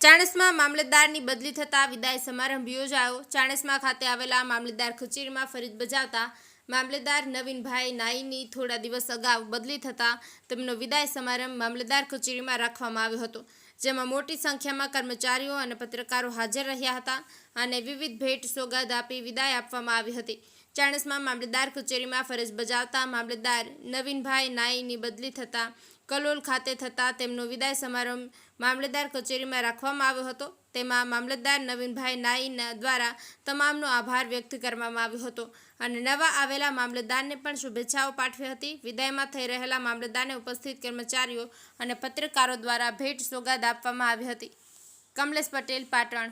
ચાણસ્મા મામલતદારની બદલી થતા વિદાય સમારંભ યોજાયો. ચાણસમાં ખાતે આવેલા મામલતદાર કચેરીમાં ફરજ બજાવતા મામલતદાર નવીનભાઈ નાઈની થોડા દિવસ અગાઉ બદલી થતાં તેમનો વિદાય સમારંભ મામલતદાર કચેરીમાં રાખવામાં આવ્યો હતો, જેમાં મોટી સંખ્યામાં કર્મચારીઓ અને પત્રકારો હાજર રહ્યા હતા અને વિવિધ ભેટ સોગાદ આપી વિદાય આપવામાં આવી હતી. ચાણસ્મા મામલતદાર કચેરીમાં ફરજ બજાવતા મામલતદાર નવીનભાઈ નાઈની બદલી થતાં કલોલ ખાતે થતા તેમનો વિદાય સમારંભ મામલતદાર કચેરીમાં રાખવામાં આવ્યો હતો. તેમાં મામલતદાર નવીનભાઈ નાઈના દ્વારા તમામનો આભાર વ્યક્ત કરવામાં આવ્યો હતો અને નવા આવેલા મામલતદારને પણ શુભેચ્છાઓ પાઠવી હતી. વિદાયમાં થઈ રહેલા મામલતદારને ઉપસ્થિત કર્મચારીઓ અને પત્રકારો દ્વારા ભેટ સોગાદ આપવામાં આવી હતી. કમલેશ પટેલ, પાટણ.